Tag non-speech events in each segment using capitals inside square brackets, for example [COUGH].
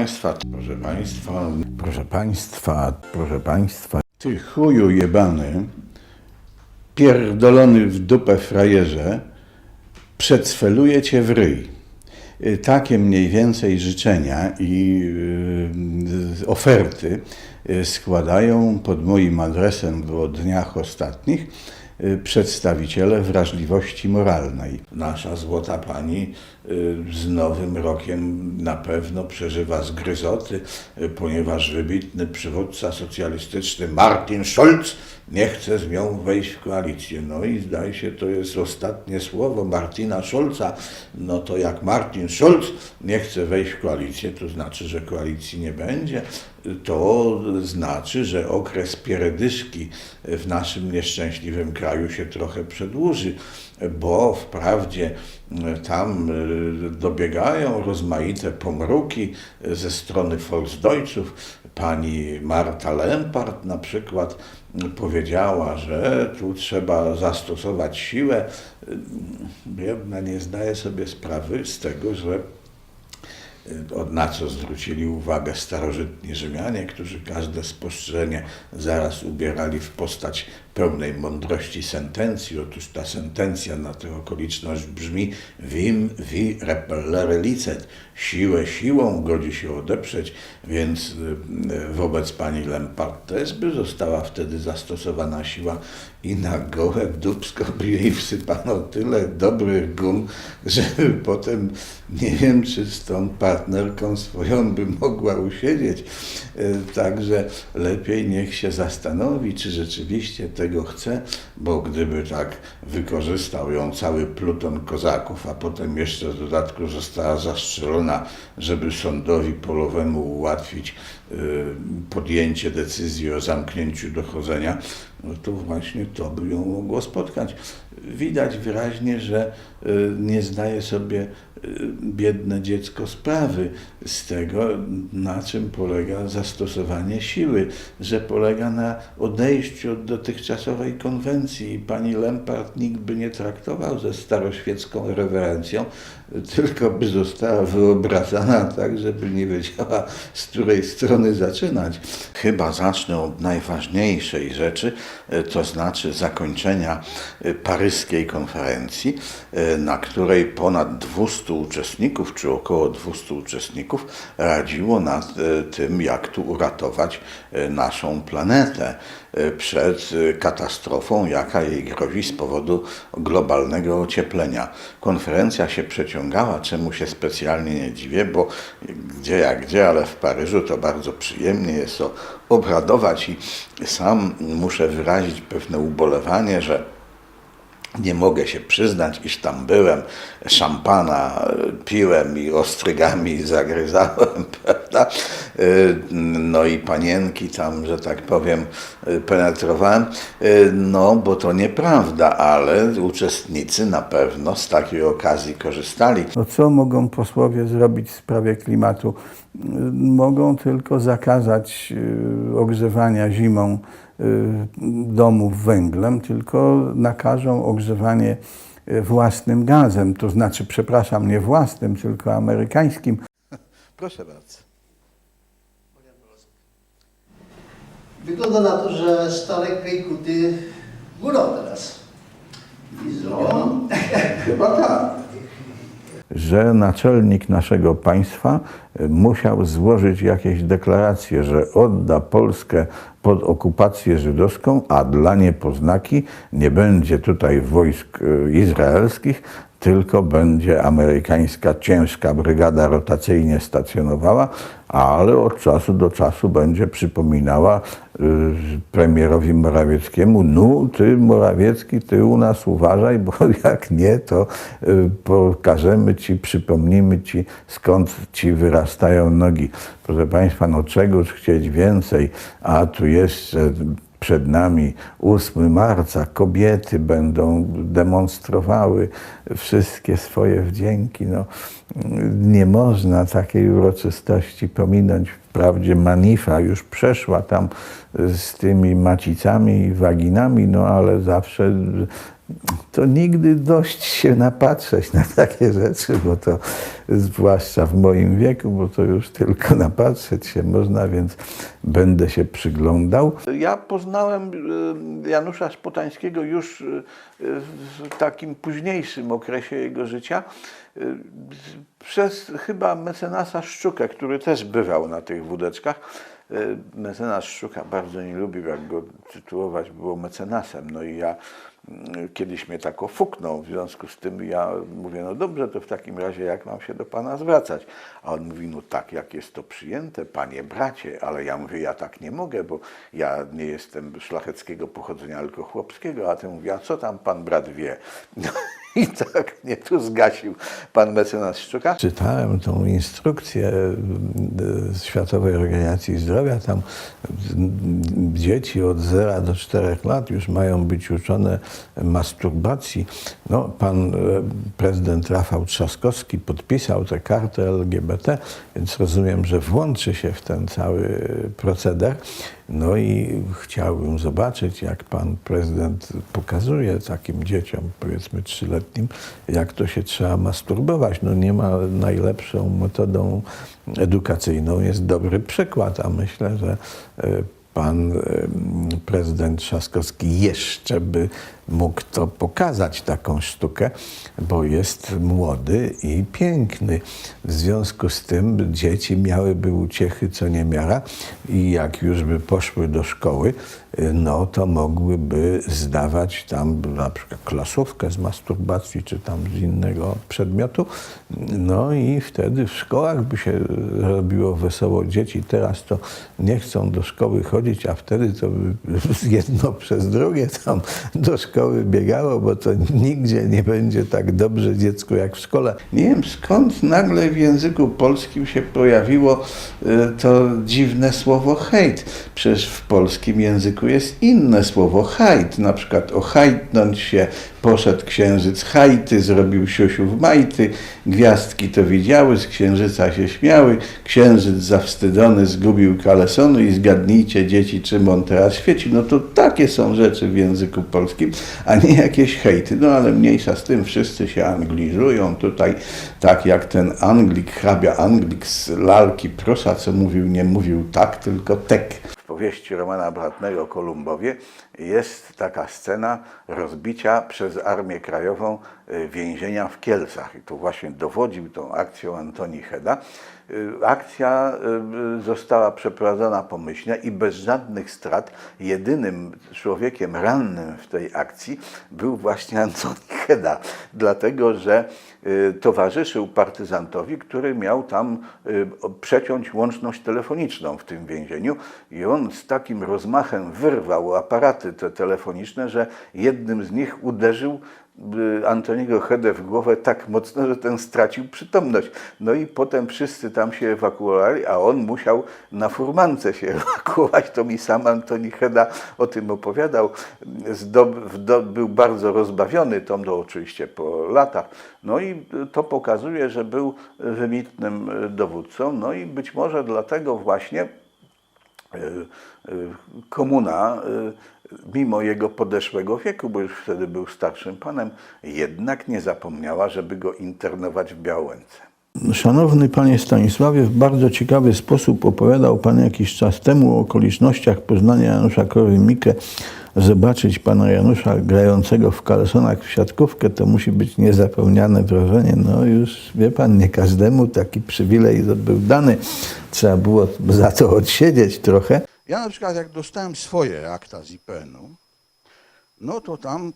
Państwa, proszę Państwa, proszę Państwa, proszę Państwa. Ty chuju jebany, pierdolony w dupę frajerze, przedsfeluje cię w ryj. Y, Takie mniej więcej życzenia i y, oferty y, składają pod moim adresem w dniach ostatnich przedstawiciele wrażliwości moralnej. Nasza złota pani y, z Nowym Rokiem na pewno przeżywa zgryzoty, y, ponieważ wybitny przywódca socjalistyczny Martin Schulz nie chce z nią wejść w koalicję. No i zdaje się, to jest ostatnie słowo Martina Schulza. No to jak Martin Schulz nie chce wejść w koalicję, to znaczy, że koalicji nie będzie. To znaczy, że okres pierdyszki w naszym nieszczęśliwym kraju się trochę przedłuży, bo wprawdzie tam y, dobiegają rozmaite pomruki ze strony Volksdeutschów. Pani Marta Lempart na przykład powiedziała, że tu trzeba zastosować siłę. Jedna nie zdaje sobie sprawy z tego, że na co zwrócili uwagę starożytni Rzymianie, którzy każde spostrzeżenie zaraz ubierali w postać pełnej mądrości sentencji. Otóż ta sentencja na tę okoliczność brzmi vim vi repellere licet. Siłę siłą godzi się odeprzeć, więc y, wobec pani Lempart też by została wtedy zastosowana siła i na gołe dubsko by jej wsypano tyle dobrych gum, że [LAUGHS] potem nie wiem, czy z tą partnerką swoją by mogła usiedzieć. Y, Także lepiej niech się zastanowi, czy rzeczywiście tego chce, bo gdyby tak wykorzystał ją cały pluton kozaków, a potem jeszcze w dodatku została zastrzelona, żeby sądowi polowemu ułatwić y, podjęcie decyzji o zamknięciu dochodzenia, no to właśnie to by ją mogło spotkać. Widać wyraźnie, że y, nie zdaje sobie biedne dziecko sprawy z tego, na czym polega zastosowanie siły, że polega na odejściu od dotychczasowej konwencji pani Lempart nikt by nie traktował ze staroświecką rewerencją, tylko by została wyobrażana tak, żeby nie wiedziała, z której strony zaczynać. Chyba zacznę od najważniejszej rzeczy, e, to znaczy zakończenia e, paryskiej konferencji, na której ponad 200 uczestników, czy około 200 uczestników radziło nad e, tym, jak tu uratować e, naszą planetę e, przed katastrofą, jaka jej grozi z powodu globalnego ocieplenia. Konferencja się przeciągała, czemu się specjalnie nie dziwię, bo gdzie jak gdzie, ale w Paryżu to bardzo przyjemnie jest obradować i sam muszę wyrazić pewne ubolewanie, że nie mogę się przyznać, iż tam byłem, szampana piłem i ostrygami zagryzałem, prawda? Y, No i panienki tam, że tak powiem, y, penetrowałem. Y, No, bo to nieprawda, ale uczestnicy na pewno z takiej okazji korzystali. No co mogą posłowie zrobić w sprawie klimatu? Mogą tylko zakazać ogrzewania zimą domów węglem, tylko nakażą ogrzewanie własnym gazem, to znaczy, przepraszam, nie własnym, tylko amerykańskim. [LAUGHS] Proszę bardzo. Wygląda na to, że Starek Kejkuty górą teraz. I zrobią. Chyba tak. [LAUGHS] że naczelnik naszego państwa musiał złożyć jakieś deklaracje, że odda Polskę pod okupację żydowską, a dla niepoznaki nie będzie tutaj wojsk y, izraelskich, tylko będzie amerykańska ciężka brygada rotacyjnie stacjonowała, ale od czasu do czasu będzie przypominała y, premierowi Morawieckiemu, no ty Morawiecki, ty u nas uważaj, bo [LAUGHS] jak nie, to y, pokażemy ci, przypomnimy ci, skąd ci wyrastają nogi. Proszę Państwa, no czegoż chcieć więcej, a tu jeszcze przed nami 8 marca kobiety będą demonstrowały wszystkie swoje wdzięki. No, nie można takiej uroczystości pominąć. Wprawdzie Manifa już przeszła tam z tymi macicami i waginami, no ale zawsze to nigdy dość się napatrzeć na takie rzeczy, bo to zwłaszcza w moim wieku, bo to już tylko napatrzeć się można, więc będę się przyglądał. Ja poznałem y, Janusza Spotańskiego już y, w takim późniejszym okresie jego życia y, przez chyba mecenasa Szczukę, który też bywał na tych wódeczkach. Mecenas Szczuka bardzo nie lubił, jak go tytułować było mecenasem. No i ja kiedyś mnie tak ofuknął, w związku z tym ja mówię, no dobrze, to w takim razie jak mam się do Pana zwracać? A on mówi, no tak, jak jest to przyjęte, Panie bracie, ale ja mówię, ja tak nie mogę, bo ja nie jestem szlacheckiego pochodzenia, tylko chłopskiego, a ten mówi, a co tam Pan brat wie? [LAUGHS] I tak mnie tu zgasił pan mecenas Szczuka. Czytałem tą instrukcję y, Światowej Organizacji Zdrowia. Tam dzieci od 0 do 4 lat już mają być uczone masturbacji. No, pan y, prezydent Rafał Trzaskowski podpisał tę kartę LGBT, więc rozumiem, że włączy się w ten cały proceder. No i chciałbym zobaczyć, jak pan prezydent pokazuje takim dzieciom, powiedzmy trzyletnim, jak to się trzeba masturbować. No nie ma najlepszą metodą edukacyjną, jest dobry przykład, a myślę, że e, pan prezydent Trzaskowski jeszcze by mógł to pokazać, taką sztukę, bo jest młody i piękny. W związku z tym dzieci miałyby uciechy co niemiara i jak już by poszły do szkoły, no to mogłyby zdawać tam na przykład klasówkę z masturbacji czy tam z innego przedmiotu. No i wtedy w szkołach by się robiło wesoło. Dzieci teraz to nie chcą do szkoły chodzić, a wtedy to [LAUGHS] jedno przez drugie tam do szkoły biegało, bo to nigdzie nie będzie tak dobrze dziecku jak w szkole. Nie wiem skąd nagle w języku polskim się pojawiło y, to dziwne słowo hejt. Przecież w polskim języku jest inne słowo hajt. Na przykład ohajtnąć się, poszedł księżyc hajty, zrobił siusiu w majty, gwiazdki to widziały, z księżyca się śmiały, księżyc zawstydzony zgubił kalesony i zgadnijcie dzieci, czym on teraz świeci. No to takie są rzeczy w języku polskim, a nie jakieś hejty. No ale mniejsza z tym, wszyscy się anglizują tutaj, tak jak ten Anglik, hrabia Anglik z lalki Prosa, co mówił, nie mówił tak, tylko tek. Powieści Romana Bratnego Kolumbowie jest taka scena rozbicia przez Armię Krajową y, więzienia w Kielcach. I tu właśnie dowodził tą akcją Antoni Heda. Y, Akcja y, została przeprowadzona pomyślnie i bez żadnych strat. Jedynym człowiekiem rannym w tej akcji był właśnie Antoni Heda, dlatego że towarzyszył partyzantowi, który miał tam przeciąć łączność telefoniczną w tym więzieniu i on z takim rozmachem wyrwał aparaty te telefoniczne, że jednym z nich uderzył y, Antoniego Hedę w głowę tak mocno, że ten stracił przytomność. No i potem wszyscy tam się ewakuowali, a on musiał na furmance się [LAUGHS] ewakuować. To mi sam Antoni Heda o tym opowiadał. Był bardzo rozbawiony, to no oczywiście po latach. No i to pokazuje, że był wybitnym dowódcą. No i być może dlatego właśnie komuna, y, mimo jego podeszłego wieku, bo już wtedy był starszym panem, jednak nie zapomniała, żeby go internować w Białęce. Szanowny panie Stanisławie, w bardzo ciekawy sposób opowiadał pan jakiś czas temu o okolicznościach poznania Janusza Korwin-Mikke. Zobaczyć pana Janusza grającego w kalesonach w siatkówkę to musi być niezapomniane wrażenie. No już wie pan, nie każdemu taki przywilej był dany. Trzeba było za to odsiedzieć trochę. Ja na przykład jak dostałem swoje akta z IPN-u, no to tam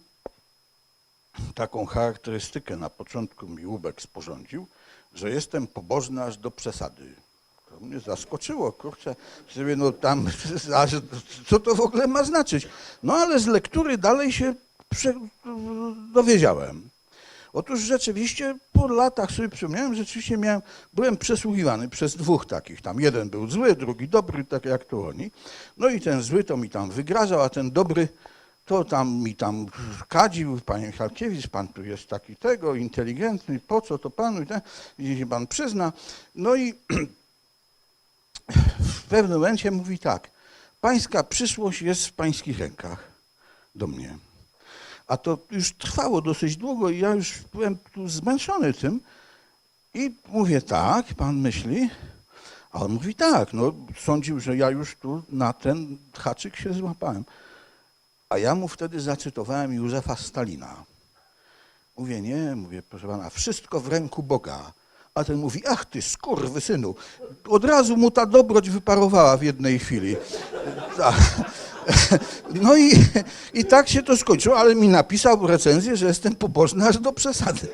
taką charakterystykę na początku mi Łubek sporządził, że jestem pobożny aż do przesady. To mnie zaskoczyło, kurczę, sobie no tam, [LAUGHS] co to w ogóle ma znaczyć? No ale z lektury dalej się dowiedziałem. Otóż rzeczywiście po latach sobie przypomniałem, rzeczywiście miałem, byłem przesłuchiwany przez dwóch takich. Tam jeden był zły, drugi dobry, tak jak to oni. No i ten zły to mi tam wygrażał, a ten dobry to tam mi tam kadził, panie Michalkiewicz, pan tu jest taki tego, inteligentny, po co to panu i ten, i się pan przyzna. No i [CLEARS THROAT] w pewnym momencie mówi tak, pańska przyszłość jest w pańskich rękach do mnie. A to już trwało dosyć długo i ja już byłem tu zmęczony tym. I mówię, tak, pan myśli? A on mówi, tak, no sądził, że ja już tu na ten haczyk się złapałem. A ja mu wtedy zacytowałem Józefa Stalina. Mówię, nie, mówię, proszę pana, wszystko w ręku Boga. A ten mówi, ach ty synu, od razu mu ta dobroć wyparowała w jednej chwili. No i, i tak się to skończyło, ale mi napisał recenzję, że jestem pobożny aż do przesady.